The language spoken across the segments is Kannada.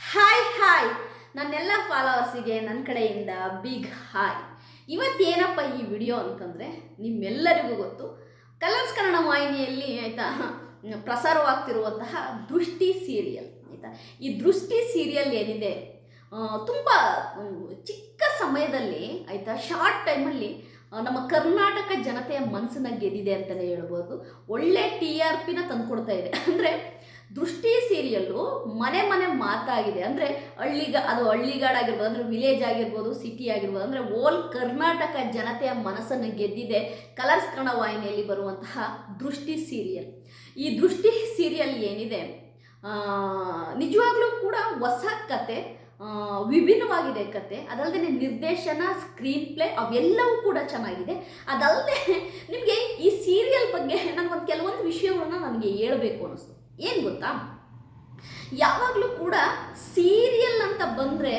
ಹಾಯ್ ಹಾಯ್ ನನ್ನೆಲ್ಲ ಫಾಲೋವರ್ಸಿಗೆ ನನ್ನ ಕಡೆಯಿಂದ ಬಿಗ್ ಹಾಯ್ ಇವತ್ತೇನಪ್ಪ ಈ ವಿಡಿಯೋ ಅಂತಂದರೆ ನಿಮ್ಮೆಲ್ಲರಿಗೂ ಗೊತ್ತು. ಕಲರ್ಸ್ ಕನ್ನಡ ವಾಹಿನಿಯಲ್ಲಿ ಆಯಿತಾ, ಪ್ರಸಾರವಾಗ್ತಿರುವಂತಹ ದೃಷ್ಟಿ ಸೀರಿಯಲ್ ಆಯಿತಾ? ಈ ದೃಷ್ಟಿ ಸೀರಿಯಲ್ ಏನಿದೆ ತುಂಬ ಚಿಕ್ಕ ಸಮಯದಲ್ಲಿ, ಆಯಿತಾ? ಶಾರ್ಟ್ ಟೈಮಲ್ಲಿ ನಮ್ಮ ಕರ್ನಾಟಕ ಜನತೆಯ ಮನಸ್ಸನ್ನ ಗೆದ್ದಿದೆ ಅಂತಲೇ ಹೇಳ್ಬೋದು. ಒಳ್ಳೆ ಟಿ ಆರ್ ಪಿನ ತಂದುಕೊಡ್ತಾ ಇದೆ. ಅಂದರೆ ದೃಷ್ಟಿ ಸೀರಿಯಲ್ಲು ಮನೆ ಮನೆ ಮಾತಾಗಿದೆ. ಅಂದರೆ ಹಳ್ಳಿಗ, ಅದು ಹಳ್ಳಿಗಾಡಾಗಿರ್ಬೋದು, ಅಂದರೆ ವಿಲೇಜ್ ಆಗಿರ್ಬೋದು ಸಿಟಿ ಆಗಿರ್ಬೋದು, ಅಂದರೆ ಓಲ್ ಕರ್ನಾಟಕ ಜನತೆಯ ಮನಸ್ಸನ್ನು ಗೆದ್ದಿದೆ ಕಲರ್ಸ್ ಕನ್ನಡ ವಾಹಿನಿಯಲ್ಲಿ ಬರುವಂತಹ ದೃಷ್ಟಿ ಸೀರಿಯಲ್. ಈ ದೃಷ್ಟಿ ಸೀರಿಯಲ್ ಏನಿದೆ? ನಿಜವಾಗ್ಲೂ ಕೂಡ ಹೊಸ ಕತೆ ವಿಭಿನ್ನವಾಗಿದೆ ಕತೆ. ಅದಲ್ಲದೆ ನಿರ್ದೇಶನ ಸ್ಕ್ರೀನ್ ಪ್ಲೇ ಅವೆಲ್ಲವೂ ಕೂಡ ಚೆನ್ನಾಗಿದೆ. ಅದಲ್ಲದೆ ನಿಮಗೆ ಈ ಸೀರಿಯಲ್ ಬಗ್ಗೆ ನನಗೊಂದು ಕೆಲವೊಂದು ವಿಷಯಗಳನ್ನ ನನಗೆ ಹೇಳಬೇಕು ಅನ್ನಿಸ್ತು ಏನು ಗೊತ್ತಾ? ಯಾವಾಗಲೂ ಕೂಡ ಸೀರಿಯಲ್ ಅಂತ ಬಂದರೆ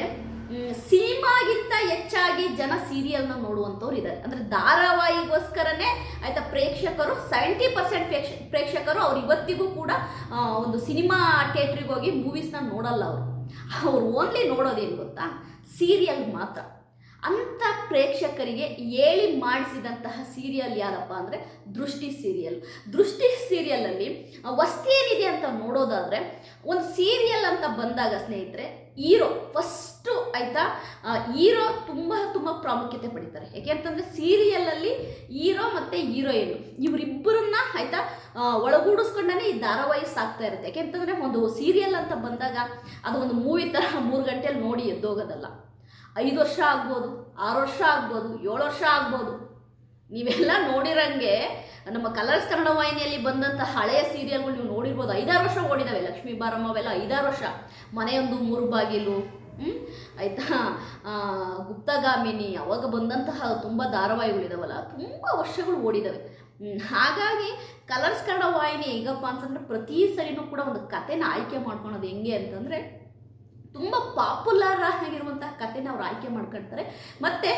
ಸಿನಿಮಾಗಿಂತ ಹೆಚ್ಚಾಗಿ ಜನ ಸೀರಿಯಲ್ನ ನೋಡುವಂಥವ್ರು ಇದ್ದಾರೆ ಅಂದರೆ ಧಾರಾವಾಹಿಗೋಸ್ಕರನೇ ಆಯಿತಾ ಪ್ರೇಕ್ಷಕರು ಸೆವೆಂಟಿ ಪರ್ಸೆಂಟ್ ಪ್ರೇಕ್ಷ, ಪ್ರೇಕ್ಷಕರು ಅವ್ರು ಇವತ್ತಿಗೂ ಕೂಡ ಒಂದು ಸಿನಿಮಾ ಥಿಯೇಟ್ರಿಗೆ ಹೋಗಿ ಮೂವೀಸ್ನ ನೋಡಲ್ಲ ಅವರು. ಅವ್ರು ಓನ್ಲಿ ನೋಡೋದೇನು ಗೊತ್ತಾ? ಸೀರಿಯಲ್ ಮಾತ್ರ. ಅಂಥ ಪ್ರೇಕ್ಷಕರಿಗೆ ಹೇಳಿ ಮಾಡಿಸಿದಂತಹ ಸೀರಿಯಲ್ ಯಾರಪ್ಪ ಅಂದರೆ ದೃಷ್ಟಿ ಸೀರಿಯಲ್ ದೃಷ್ಟಿ ಸೀರಿಯಲಲ್ಲಿ ವಸ್ತು ಏನಿದೆ ಅಂತ ನೋಡೋದಾದರೆ ಒಂದು ಸೀರಿಯಲ್ ಅಂತ ಬಂದಾಗ ಸ್ನೇಹಿತರೆ, ಹೀರೋ ಫಸ್ಟು ಆಯಿತಾ ಹೀರೋ ತುಂಬ ತುಂಬ ಪ್ರಾಮುಖ್ಯತೆ ಪಡಿತಾರೆ. ಯಾಕೆ ಅಂತಂದರೆ ಸೀರಿಯಲಲ್ಲಿ ಹೀರೋ ಮತ್ತು ಹೀರೋಯಿನ್ ಇವರಿಬ್ಬರನ್ನ ಆಯಿತಾ ಒಳಗೂಡಿಸ್ಕೊಂಡೇ ಈ ಧಾರಾವಾಹಿ ಸಾಕ್ತಾ ಇರುತ್ತೆ. ಯಾಕೆಂತಂದರೆ ಒಂದು ಸೀರಿಯಲ್ ಅಂತ ಬಂದಾಗ ಅದು ಒಂದು ಮೂವಿ ಥರ ಮೂರು ಗಂಟೆಯಲ್ಲಿ ನೋಡಿ ಎದ್ದೋಗೋದಲ್ಲ. ಐದು ವರ್ಷ ಆಗ್ಬೋದು, ಆರು ವರ್ಷ ಆಗ್ಬೋದು, ಏಳು ವರ್ಷ ಆಗ್ಬೋದು, ನೀವೆಲ್ಲ ನೋಡಿರಂಗೆ ನಮ್ಮ ಕಲರ್ಸ್ ಕನ್ನಡ ವಾಹಿನಿಯಲ್ಲಿ ಬಂದಂಥ ಹಳೆಯ ಸೀರಿಯಲ್ಗಳು ನೀವು ನೋಡಿರ್ಬೋದು. ಐದಾರು ವರ್ಷ ಓಡಿದಾವೆ. ಲಕ್ಷ್ಮೀ ಬಾರಮ್ಮ ಅವೆಲ್ಲ ಐದಾರು ವರ್ಷ. ಮನೆಯೊಂದು ಮೂರು ಬಾಗಿಲು ಹ್ಮ್? ಆಯ್ತಾ? ಗುಪ್ತಗಾಮಿನಿ, ಅವಾಗ ಬಂದಂತಹ ತುಂಬ ಧಾರಾವಾಹಿಗಳಿದಾವಲ್ಲ, ತುಂಬ ವರ್ಷಗಳು ಓಡಿದಾವೆ. ಹಾಗಾಗಿ ಕಲರ್ಸ್ ಕನ್ನಡ ವಾಹಿನಿ ಹೇಗಪ್ಪ ಅಂತಂದ್ರೆ ಪ್ರತಿ ಸರಿನೂ ಕೂಡ ಒಂದು ಕತೆನ ಆಯ್ಕೆ ಮಾಡ್ಕೊಳೋದು ಹೆಂಗೆ ಅಂತಂದರೆ ತುಂಬ ಪಾಪ್ಯುಲರ್ ಆಗಿರುವಂತಹ ಅವ್ರು ಆಯ್ಕೆ ಮಾಡ್ಕೊಳ್ತಾರೆ ಮತ್ತು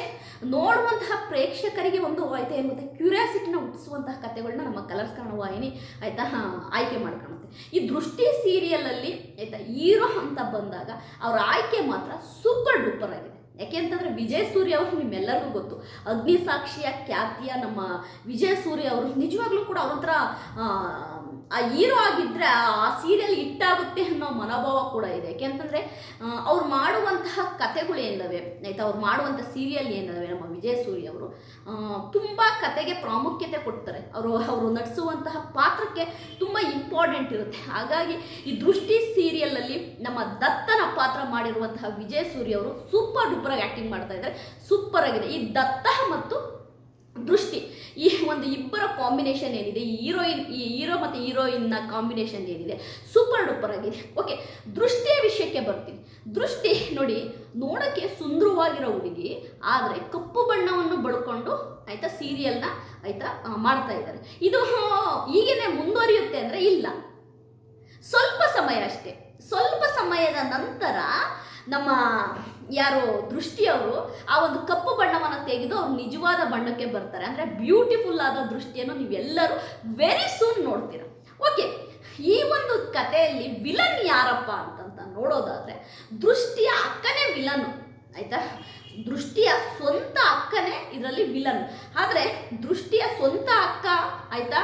ನೋಡುವಂತಹ ಪ್ರೇಕ್ಷಕರಿಗೆ ಒಂದು ಆಯ್ತು ಏನು ಕ್ಯೂರಿಯಾಸಿಟಿನ ಹುಟ್ಟಿಸುವಂತಹ ಕಥೆಗಳನ್ನ ನಮ್ಮ ಕಲರ್ಸ್ ಕನ್ನಡ ವಾಹಿನಿ ಆಯಿತಾ ಆಯ್ಕೆ ಮಾಡ್ಕೊಳುತ್ತೆ. ಈ ದೃಷ್ಟಿ ಸೀರಿಯಲಲ್ಲಿ ಆಯ್ತಾ, ಹೀರೋ ಅಂತ ಬಂದಾಗ ಅವ್ರ ಆಯ್ಕೆ ಮಾತ್ರ ಸೂಪರ್ ಡೂಪರ್ ಆಗಿದೆ. ಯಾಕೆಂತಂದರೆ ವಿಜಯ್ ಸೂರ್ಯ ಅವರು ನಿಮ್ಮೆಲ್ಲರಿಗೂ ಗೊತ್ತು. ಅಗ್ನಿ ಸಾಕ್ಷಿಯ ಖ್ಯಾತಿಯ ನಮ್ಮ ವಿಜಯ್ ಸೂರ್ಯ ಅವರು ನಿಜವಾಗ್ಲೂ ಕೂಡ ಅವ್ರ ಹತ್ರ ಆ, ಆ ಹೀರೋ ಆಗಿದ್ದರೆ ಆ ಸೀರಿಯಲ್ ಹಿಟ್ಟಾಗುತ್ತೆ ಅನ್ನೋ ಮನೋಭಾವ ಕೂಡ ಇದೆ. ಯಾಕೆಂತಂದರೆ ಅವ್ರು ಮಾಡುವಂತಹ ಕತೆಗಳು ಏನಿದಾವೆ? ಆಯಿತಾ ಅವ್ರು ಮಾಡುವಂಥ ಸೀರಿಯಲ್ ಏನಿದಾವೆ ನಮ್ಮ ವಿಜಯ ಸೂರ್ಯ ಅವರು? ತುಂಬ ಕತೆಗೆ ಪ್ರಾಮುಖ್ಯತೆ ಕೊಡ್ತಾರೆ. ಅವರು ಅವರು ನಟಿಸುವಂತಹ ಪಾತ್ರಕ್ಕೆ ತುಂಬ ಇಂಪಾರ್ಟೆಂಟ್ ಇರುತ್ತೆ. ಹಾಗಾಗಿ ಈ ದೃಷ್ಟಿ ಸೀರಿಯಲಲ್ಲಿ ನಮ್ಮ ದತ್ತನ ಪಾತ್ರ ಮಾಡಿರುವಂತಹ ವಿಜಯ ಸೂರ್ಯ ಅವರು ಸೂಪರ್ ಡೂಪರಾಗಿ ಆ್ಯಕ್ಟಿಂಗ್ ಮಾಡ್ತಾ ಇದ್ದಾರೆ. ಸೂಪರ್ ಆಗಿದೆ ಈ ದತ್ತ ಮತ್ತು ದೃಷ್ಟಿ. ಈ ಒಂದು ಇಬ್ಬರ ಕಾಂಬಿನೇಷನ್ ಏನಿದೆ? ಈ ಹೀರೋಯಿನ್ ಈ ಹೀರೋ ಮತ್ತು ಹೀರೋಯಿನ್ನ ಕಾಂಬಿನೇಷನ್ ಏನಿದೆ? ಸೂಪರ್ ಡೂಪರ್ ಆಗಿದೆ. ಓಕೆ ದೃಷ್ಟಿಯ ವಿಷಯಕ್ಕೆ ಬರ್ತೀನಿ. ದೃಷ್ಟಿ ನೋಡಿ, ನೋಡೋಕ್ಕೆ ಸುಂದರವಾಗಿರೋ ಹುಡುಗಿ, ಆದರೆ ಕಪ್ಪು ಬಣ್ಣವನ್ನು ಬಳ್ಕೊಂಡು ಆಯಿತಾ ಸೀರಿಯಲ್ನ ಆಯಿತಾ ಮಾಡ್ತಾ ಇದ್ದಾರೆ. ಇದು ಈಗೇನೆ ಮುಂದುವರಿಯುತ್ತೆ ಅಂದರೆ ಇಲ್ಲ. ಸ್ವಲ್ಪ ಸಮಯ ಅಷ್ಟೇ. ಸ್ವಲ್ಪ ಸಮಯದ ನಂತರ ನಮ್ಮ ಯಾರು ದೃಷ್ಟಿಯವರು ಆ ಒಂದು ಕಪ್ಪು ಬಣ್ಣವನ್ನು ತೆಗೆದು ಅವ್ರು ನಿಜವಾದ ಬಣ್ಣಕ್ಕೆ ಬರ್ತಾರೆ. ಅಂದರೆ ಬ್ಯೂಟಿಫುಲ್ ಆದ ದೃಷ್ಟಿಯನ್ನು ನೀವೆಲ್ಲರೂ ವೆರಿ ಸೂನ್ ನೋಡ್ತೀರ. ಓಕೆ ಈ ಒಂದು ಕಥೆಯಲ್ಲಿ ವಿಲನ್ ಯಾರಪ್ಪ ಅಂತಂತ ನೋಡೋದಾದರೆ ದೃಷ್ಟಿಯ ಅಕ್ಕನೇ ವಿಲನ್ ಆಯಿತಾ? ದೃಷ್ಟಿಯ ಸ್ವಂತ ಅಕ್ಕನೇ ಇದರಲ್ಲಿ ವಿಲನ್. ಆದರೆ ದೃಷ್ಟಿಯ ಸ್ವಂತ ಅಕ್ಕ, ಆಯಿತಾ?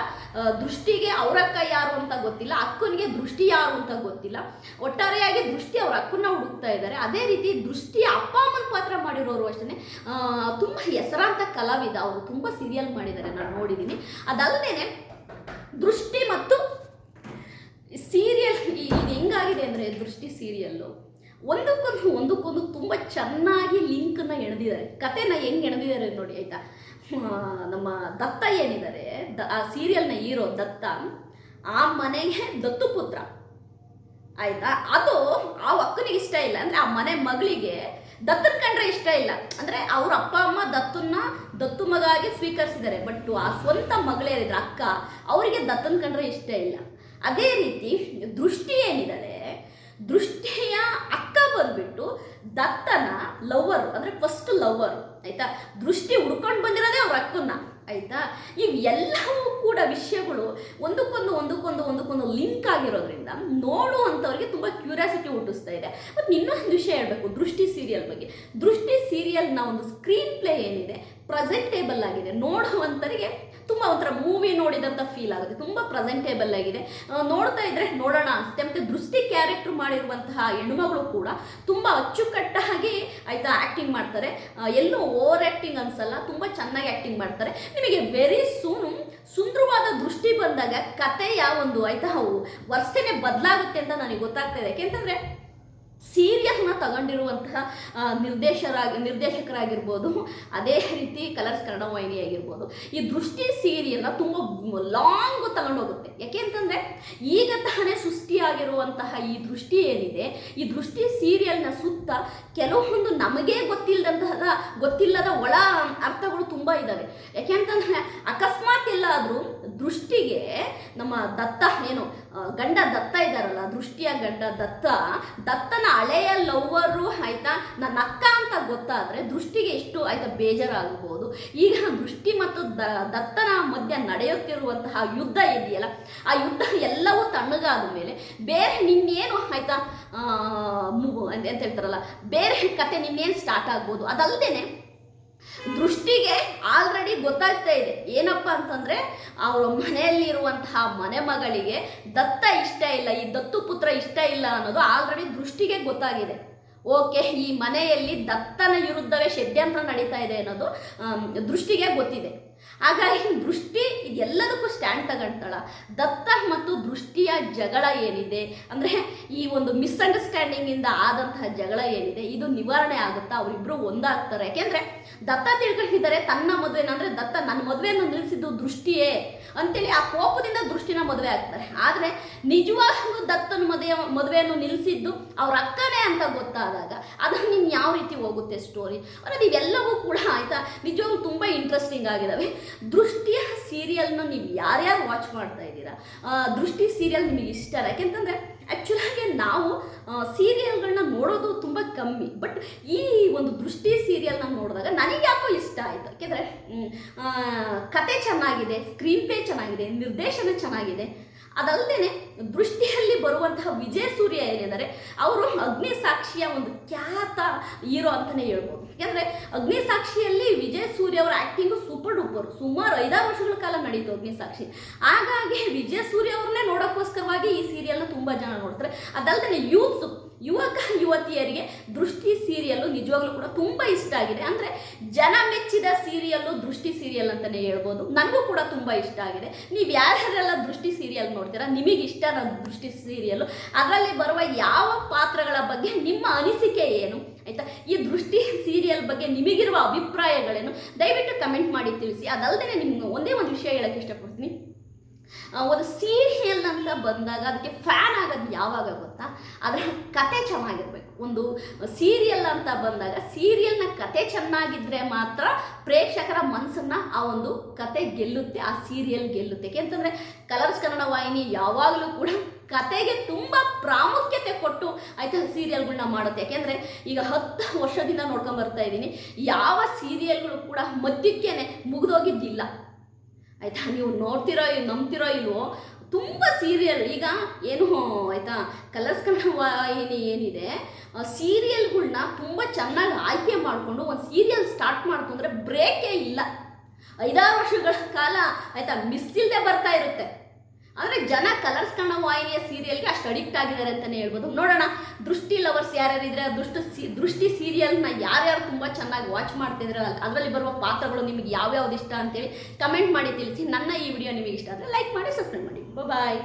ದೃಷ್ಟಿಗೆ ಅವ್ರ ಅಕ್ಕ ಯಾರು ಅಂತ ಗೊತ್ತಿಲ್ಲ. ಅಕ್ಕನಿಗೆ ದೃಷ್ಟಿ ಯಾರು ಅಂತ ಗೊತ್ತಿಲ್ಲ. ಒಟ್ಟಾರೆಯಾಗಿ ದೃಷ್ಟಿ ಅವ್ರ ಅಕ್ಕನ್ನ ಹುಡುಕ್ತಾ ಇದ್ದಾರೆ. ಅದೇ ರೀತಿ ದೃಷ್ಟಿಯ ಅಪ್ಪ ಅಮ್ಮನ ಪಾತ್ರ ಮಾಡಿರೋರು ಅಷ್ಟೇ ತುಂಬ ಹೆಸರಾಂತ ಕಲಾವಿದ ಅವರು, ತುಂಬ ಸೀರಿಯಲ್ ಮಾಡಿದ್ದಾರೆ. ನಾನು ನೋಡಿದ್ದೀನಿ ಅದಲ್ಲದೆ ದೃಷ್ಟಿ ಮತ್ತು ಸೀರಿಯಲ್ ಇದು ಹೆಂಗಾಗಿದೆ ಅಂದರೆ ದೃಷ್ಟಿ ಸೀರಿಯಲ್ಲು ಒಂದಕ್ಕೊಂದು ಒಂದಕ್ಕೊಂದು ತುಂಬ ಚೆನ್ನಾಗಿ ಲಿಂಕನ್ನ ಎಣೆದಿದ್ದಾರೆ. ಕತೆನ ಹೆಂಗೆ ಎಣೆದಿದ್ದಾರೆ ನೋಡಿ, ಆಯಿತಾ? ನಮ್ಮ ದತ್ತ ಏನಿದ್ದಾರೆ? ದ, ಆ ಸೀರಿಯಲ್ನ ಹೀರೋ ದತ್ತ, ಆ ಮನೆಗೆ ದತ್ತು ಪುತ್ರ. ಆಯಿತಾ? ಅದು ಆ ಅಕ್ಕನಿಗೆ ಇಷ್ಟ ಇಲ್ಲ. ಅಂದರೆ ಆ ಮನೆ ಮಗಳಿಗೆ ದತ್ತನ ಕಂಡ್ರೆ ಇಷ್ಟ ಇಲ್ಲ. ಅಂದರೆ ಅವ್ರ ಅಪ್ಪ, ಅಮ್ಮ ದತ್ತನ್ನ ದತ್ತು ಮಗ ಆಗಿ ಸ್ವೀಕರಿಸಿದ್ದಾರೆ. ಬಟ್ ಆ ಸ್ವಂತ ಮಗಳೇನಿದ್ರೆ ಅಕ್ಕ, ಅವರಿಗೆ ದತ್ತನ ಕಂಡ್ರೆ ಇಷ್ಟ ಇಲ್ಲ. ಅದೇ ರೀತಿ ದೃಷ್ಟಿ ಏನಿದ್ದಾಳೆ ದೃಷ್ಟಿಯ ಅಕ್ಕ ಬಂದ್ಬಿಟ್ಟು ದತ್ತನ ಲವ್ವರು ಅಂದರೆ ಫಸ್ಟ್ ಲವ್ವರು ಆಯಿತಾ? ದೃಷ್ಟಿ ಹುಡ್ಕೊಂಡು ಬಂದಿರೋದೇ ಅವ್ರ ಅಕ್ಕನ್ನ, ಆಯಿತಾ? ಇವೆಲ್ಲವೂ ಕೂಡ ವಿಷಯಗಳು ಒಂದಕ್ಕೊಂದು ಒಂದಕ್ಕೊಂದು ಒಂದಕ್ಕೊಂದು ಲಿಂಕ್ ಆಗಿರೋದ್ರಿಂದ ನೋಡುವಂಥವ್ರಿಗೆ ತುಂಬ ಕ್ಯೂರಿಯಾಸಿಟಿ ಹುಟ್ಟಿಸ್ತಾ ಇದೆ. ಮತ್ತು ಇನ್ನೊಂದು ವಿಷಯ ಹೇಳಬೇಕು, ದೃಷ್ಟಿ ಸೀರಿಯಲ್ ಬಗ್ಗೆ. ದೃಷ್ಟಿ ಸೀರಿಯಲ್ನ ಒಂದು ಸ್ಕ್ರೀನ್ ಪ್ಲೇ ಏನಿದೆ ಪ್ರೆಸೆಂಟೇಬಲ್ ಆಗಿದೆ. ನೋಡುವಂಥರಿಗೆ ತುಂಬ ಒಂಥರ ಮೂವಿ ನೋಡಿದಂಥ ಫೀಲ್ ಆಗುತ್ತೆ. ತುಂಬ ಪ್ರೆಸೆಂಟೇಬಲ್ ಆಗಿದೆ. ನೋಡ್ತಾ ಇದ್ರೆ ನೋಡೋಣ ಅನಿಸುತ್ತೆ. ಮತ್ತು ದೃಷ್ಟಿ ಕ್ಯಾರೆಕ್ಟರ್ ಮಾಡಿರುವಂತಹ ಹೆಣ್ಮಗಳು ಕೂಡ ತುಂಬ ಅಚ್ಚುಕಟ್ಟಾಗಿ ಆಯಿತಾ ಆ್ಯಕ್ಟಿಂಗ್ ಮಾಡ್ತಾರೆ. ಎಲ್ಲೂ ಓವರ್ ಆ್ಯಕ್ಟಿಂಗ್ ಅನಿಸಲ್ಲ, ತುಂಬ ಚೆನ್ನಾಗಿ ಆ್ಯಕ್ಟಿಂಗ್ ಮಾಡ್ತಾರೆ. ನಿಮಗೆ ವೆರಿ ಸೂನು ಸುಂದರವಾದ ದೃಷ್ಟಿ ಬಂದಾಗ ಕಥೆಯ ಒಂದು ಆಯಿತಾ, ವರ್ಷನೇ ಬದಲಾಗುತ್ತೆ ಅಂತ ನನಗೆ ಗೊತ್ತಾಗ್ತಾ ಇದೆ. ಯಾಕೆಂತಂದರೆ ಸೀರಿಯಲ್ನ ತಗೊಂಡಿರುವಂತಹ ನಿರ್ದೇಶರಾಗಿ, ನಿರ್ದೇಶಕರಾಗಿರ್ಬೋದು, ಅದೇ ರೀತಿ ಕಲರ್ಸ್ ಕನ್ನಡ ವಾಹಿನಿ ಆಗಿರ್ಬೋದು, ಈ ದೃಷ್ಟಿ ಸೀರಿಯಲ್ನ ತುಂಬ ಲಾಂಗ್ ತಗೊಂಡೋಗುತ್ತೆ. ಯಾಕೆ ಅಂತಂದರೆ, ಈಗ ತಾನೇ ಸೃಷ್ಟಿಯಾಗಿರುವಂತಹ ಈ ದೃಷ್ಟಿ ಏನಿದೆ, ಈ ದೃಷ್ಟಿ ಸೀರಿಯಲ್ನ ಸುತ್ತ ಕೆಲವೊಂದು ನಮಗೇ ಗೊತ್ತಿಲ್ಲದಂತಹ ಗೊತ್ತಿಲ್ಲದ ಒಳ ಅರ್ಥಗಳು ತುಂಬ ಇದ್ದಾವೆ ಯಾಕೆ ಅಂತಂದರೆ, ಅಕಸ್ಮಾತ್ ಎಲ್ಲಾದರೂ ದೃಷ್ಟಿಗೆ ನಮ್ಮ ದತ್ತ ಏನು? ಗಂಡ ದತ್ತ ಇದ್ದಾರಲ್ಲ, ದೃಷ್ಟಿಯ ಗಂಡ ದತ್ತ, ದತ್ತನ ಹಳೆಯ ಲವ್ವರು ಆಯ್ತಾ? ನನ್ನ ಅಕ್ಕ ಅಂತ ಗೊತ್ತಾದರೆ ದೃಷ್ಟಿಗೆ ಎಷ್ಟು ಆಯ್ತಾ? ಬೇಜಾರಾಗಬಹುದು ಈಗ ದೃಷ್ಟಿ ಮತ್ತು ದತ್ತನ ಮಧ್ಯ ನಡೆಯುತ್ತಿರುವಂತಹ ಯುದ್ಧ ಇದೆಯಲ್ಲ, ಆ ಯುದ್ಧ ಎಲ್ಲವೂ ತಣ್ಣಗಾದ ಮೇಲೆ ಬೇರೆ ನಿನ್ನೇನು ಆಯ್ತಾ? ಅಂತ ಹೇಳ್ತಾರಲ್ಲ, ಬೇರೆ ಕತೆ ನಿನ್ನೇನು ಸ್ಟಾರ್ಟ್ ಆಗ್ಬೋದು? ಅದಲ್ಲದೆ ದೃಷ್ಟಿಗೆ ಆಲ್ರೆಡಿ ಗೊತ್ತಾಗ್ತಾ ಇದೆ. ಏನಪ್ಪ ಅಂತಂದ್ರೆ, ಅವರ ಮನೆಯಲ್ಲಿರುವಂತಹ ಮನೆ ಮಗಳಿಗೆ ದತ್ತ ಇಷ್ಟ ಇಲ್ಲ, ಈ ದತ್ತು ಪುತ್ರ ಇಷ್ಟ ಇಲ್ಲ ಅನ್ನೋದು ಆಲ್ರೆಡಿ ದೃಷ್ಟಿಗೆ ಗೊತ್ತಾಗಿದೆ. ಓಕೆ, ಈ ಮನೆಯಲ್ಲಿ ದತ್ತನ ವಿರುದ್ಧವೇ ಷಡ್ಯಂತ್ರ ನಡೀತಾ ಇದೆ ಅನ್ನೋದು ದೃಷ್ಟಿಗೆ ಗೊತ್ತಿದೆ. ಹಾಗಾಗಿ ದೃಷ್ಟಿ ಇದೆಲ್ಲದಕ್ಕೂ ಸ್ಟ್ಯಾಂಡ್ ತಗೊಂತಾಳ ದತ್ತ ಮತ್ತು ದೃಷ್ಟಿಯ ಜಗಳ ಏನಿದೆ? ಅಂದರೆ ಈ ಒಂದು ಮಿಸ್ಅಂಡರ್ಸ್ಟ್ಯಾಂಡಿಂಗಿಂದ ಆದಂತಹ ಜಗಳ ಏನಿದೆ? ಇದು ನಿವಾರಣೆ ಆಗುತ್ತಾ? ಅವರಿಬ್ಬರು ಒಂದಾಗ್ತಾರೆ. ಯಾಕೆಂದರೆ ದತ್ತ ತಿಳ್ಕೊಂಡಿದ್ದಾರೆ, ತನ್ನ ಮದುವೆನ. ಅಂದರೆ ದತ್ತ ನನ್ನ ಮದುವೆಯನ್ನು ನಿಲ್ಲಿಸಿದ್ದು ದೃಷ್ಟಿಯೇ. ಅಂತೇಳಿ ಆ ಕೋಪದಿಂದ ದೃಷ್ಟಿನ ಮದುವೆ ಆಗ್ತಾರೆ. ಆದರೆ ನಿಜವಾಗ್ಲೂ ದತ್ತನ ಮದುವೆ, ಮದುವೆಯನ್ನು ನಿಲ್ಲಿಸಿದ್ದು ಅವ್ರ ಅಕ್ಕನೇ ಅಂತ ಗೊತ್ತಾದಾಗ ಅದನ್ನು ನಿಮ್ಗೆ ಯಾವ ರೀತಿ ಹೋಗುತ್ತೆ ಸ್ಟೋರಿ ಅನ್ನೋದು ಇವೆಲ್ಲವೂ ಕೂಡ ಆಯಿತಾ, ನಿಜವಾಗ್ಲೂ ತುಂಬ ಇಂಟ್ರೆಸ್ಟಿಂಗ್ ಆಗಿದ್ದಾವೆ ದೃಷ್ಟಿಯ ಸೀರಿಯಲ್ನ ನೀವು ಯಾರ್ಯಾರು ವಾಚ್ ಮಾಡ್ತಾ ಇದ್ದೀರಾ? ದೃಷ್ಟಿ ಸೀರಿಯಲ್ ನಿಮಗೆ ಇಷ್ಟ ಯಾಕೆಂತಂದರೆ ಆ್ಯಕ್ಚುಲಾಗಿ ನಾವು ಸೀರಿಯಲ್ಗಳನ್ನ ನೋಡೋದು ತುಂಬ ಕಮ್ಮಿ. ಬಟ್ ಈ ಒಂದು ದೃಷ್ಟಿ ಸೀರಿಯಲ್ನ ನೋಡಿದಾಗ ನನಗೆ ಯಾಕೋ ಇಷ್ಟ ಆಯಿತು. ಯಾಕೆಂದರೆ ಕತೆ ಚೆನ್ನಾಗಿದೆ ಸ್ಕ್ರೀನ್ ಪ್ಲೇ ಚೆನ್ನಾಗಿದೆ, ನಿರ್ದೇಶನ ಚೆನ್ನಾಗಿದೆ. ಅದಲ್ಲದೆ ದೃಷ್ಟಿಯಲ್ಲಿ ಬರುವಂತಹ ವಿಜಯ ಸೂರ್ಯ ಏನಿದ್ದಾರೆ ಸಾಕ್ಷಿಯ ಒಂದು ಖ್ಯಾತ ಹೀರೋ ಅಂತಲೇ ಹೇಳ್ಬೋದು. ಯಾಕಂದರೆ ಅಗ್ನಿ ಸಾಕ್ಷಿಯಲ್ಲಿ ವಿಜಯ್ ಸೂರ್ಯ ಅವರ ಆ್ಯಕ್ಟಿಂಗು ಸೂಪರ್ ಡೂಪರ್ ಸುಮಾರು ಐದಾರು ವರ್ಷಗಳ ಕಾಲ ನಡೀತು ಅಗ್ನಿ ಸಾಕ್ಷಿ. ಹಾಗಾಗಿ ವಿಜಯ್ ಸೂರ್ಯ ಅವ್ರನ್ನೇ ನೋಡೋಕ್ಕೋಸ್ಕರವಾಗಿ ಈ ಸೀರಿಯಲ್ನ ತುಂಬ ಜನ ನೋಡ್ತಾರೆ. ಅದಲ್ಲದೆ ಯೂತ್ಸು ಯುವಕ ಯುವತಿಯರಿಗೆ ದೃಷ್ಟಿ ಸೀರಿಯಲ್ಲು ನಿಜವಾಗ್ಲೂ ಕೂಡ ತುಂಬ ಇಷ್ಟ ಆಗಿದೆ. ಅಂದರೆ ಜನ ಮೆಚ್ಚಿದ ಸೀರಿಯಲ್ಲು ದೃಷ್ಟಿ ಸೀರಿಯಲ್ ಅಂತಲೇ ಹೇಳ್ಬೋದು. ನನಗೂ ಕೂಡ ತುಂಬ ಇಷ್ಟ ಆಗಿದೆ. ನೀವು ಯಾರ್ಯಾರೆಲ್ಲ ದೃಷ್ಟಿ ಸೀರಿಯಲ್ ನೋಡ್ತೀರಾ? ನಿಮಗೆ ಇಷ್ಟ ದೃಷ್ಟಿ ಸೀರಿಯಲ್ಲು, ಅದರಲ್ಲಿ ಬರುವ ಯಾವ ಪಾತ್ರಗಳ ಬಗ್ಗೆ ನಿಮ್ಮ ಅನಿಸಿಕೆ ಏನು? ಆಯಿತಾ? ಈ ದೃಷ್ಟಿ ಸೀರಿಯಲ್ ಬಗ್ಗೆ ನಿಮಗಿರುವ ಅಭಿಪ್ರಾಯಗಳೇನು? ದಯವಿಟ್ಟು ಕಮೆಂಟ್ ಮಾಡಿ ತಿಳಿಸಿ. ಅದಲ್ಲದೆ ನಿಮ್ಗೆ ಒಂದೇ ಒಂದು ವಿಷಯ ಹೇಳೋಕ್ಕೆ ಇಷ್ಟಪಡ್ತೀನಿ. ಒಂದು ಸೀರಿಯಲ್ ಅಂತ ಬಂದಾಗ ಅದಕ್ಕೆ ಫ್ಯಾನ್ ಆಗೋದು ಯಾವಾಗ ಗೊತ್ತಾ? ಅದರ ಕತೆ ಚೆನ್ನಾಗಿರ್ಬೇಕು. ಒಂದು ಸೀರಿಯಲ್ ಅಂತ ಬಂದಾಗ ಸೀರಿಯಲ್ನ ಕತೆ ಚೆನ್ನಾಗಿದ್ದರೆ ಮಾತ್ರ ಪ್ರೇಕ್ಷಕರ ಮನಸ್ಸನ್ನ ಆ ಒಂದು ಕತೆ ಗೆಲ್ಲುತ್ತೆ, ಆ ಸೀರಿಯಲ್ ಗೆಲ್ಲುತ್ತೆ. ಯಾಕೆಂತಂದರೆ ಕಲರ್ಸ್ ಕನ್ನಡ ವಾಹಿನಿ ಯಾವಾಗಲೂ ಕೂಡ ಕತೆಗೆ ತುಂಬ ಪ್ರಾಮುಖ್ಯತೆ ಕೊಟ್ಟು ಆಯ್ತಾ ಸೀರಿಯಲ್ಗಳನ್ನ ಮಾಡುತ್ತೆ. ಯಾಕೆಂದರೆ ಈಗ ಹತ್ತು ವರ್ಷದಿಂದ ನೋಡ್ಕೊಂಡು ಬರ್ತಾ ಇದ್ದೀನಿ. ಯಾವ ಸೀರಿಯಲ್ಗಳು ಕೂಡ ಮಧ್ಯಕ್ಕೇನೆ ಮುಗಿದೋಗಿದ್ದಿಲ್ಲ. ಆಯಿತಾ? ನೀವು ನೋಡ್ತಿರೋ ಇವ್ ನಂಬ್ತಿರೋ ಇಲ್ವೋ, ತುಂಬ ಸೀರಿಯಲ್ ಈಗ ಏನು, ಆಯಿತಾ ಕಲರ್ಸ್ ಕನ್ನಡ ವಾಹಿನಿ ಏನಿದೆ ಸೀರಿಯಲ್ಗಳನ್ನ ತುಂಬ ಚೆನ್ನಾಗಿ ಆಯ್ಕೆ ಮಾಡಿಕೊಂಡು ಒಂದು ಸೀರಿಯಲ್ ಸ್ಟಾರ್ಟ್ ಮಾಡ್ಕೊಂಡ್ರೆ ಬ್ರೇಕೇ ಇಲ್ಲ. ಐದಾರು ವರ್ಷಗಳ ಕಾಲ, ಆಯಿತಾ ಮಿಸ್ ಇಲ್ಲದೆ ಬರ್ತಾ ಇರುತ್ತೆ. ಅಂದರೆ ಜನ ಕಲರ್ಸ್ ಕನ್ನಡ ವಾಹಿನಿಯ ಸೀರಿಯಲ್ಗೆ ಅಷ್ಟು ಅಡಿಕ್ಟ್ ಆಗಿದ್ದಾರೆ ಅಂತಲೇ ಹೇಳ್ಬೋದು. ನೋಡೋಣ, ದೃಷ್ಟಿ ಲವರ್ಸ್ ಯಾರ್ಯಾರಿದ್ರೆ, ದೃಷ್ಟಿ ಸಿ, ದೃಷ್ಟಿ ಸೀರಿಯಲ್ನ ಯಾರ್ಯಾರು ತುಂಬ ಚೆನ್ನಾಗಿ ವಾಚ್ ಮಾಡ್ತಿದ್ರೆ, ಅದರಲ್ಲಿ ಬರುವ ಪಾತ್ರಗಳು ನಿಮಗೆ ಯಾವ್ಯಾವ್ದು ಇಷ್ಟ ಅಂತೇಳಿ ಕಮೆಂಟ್ ಮಾಡಿ ತಿಳಿಸಿ. ನನ್ನ ಈ ವಿಡಿಯೋ ನಿಮಗೆ ಇಷ್ಟ ಆದರೆ ಲೈಕ್ ಮಾಡಿ ಸಬ್ಸ್ಕ್ರೈಬ್ ಮಾಡಿ. ಬಾಯ್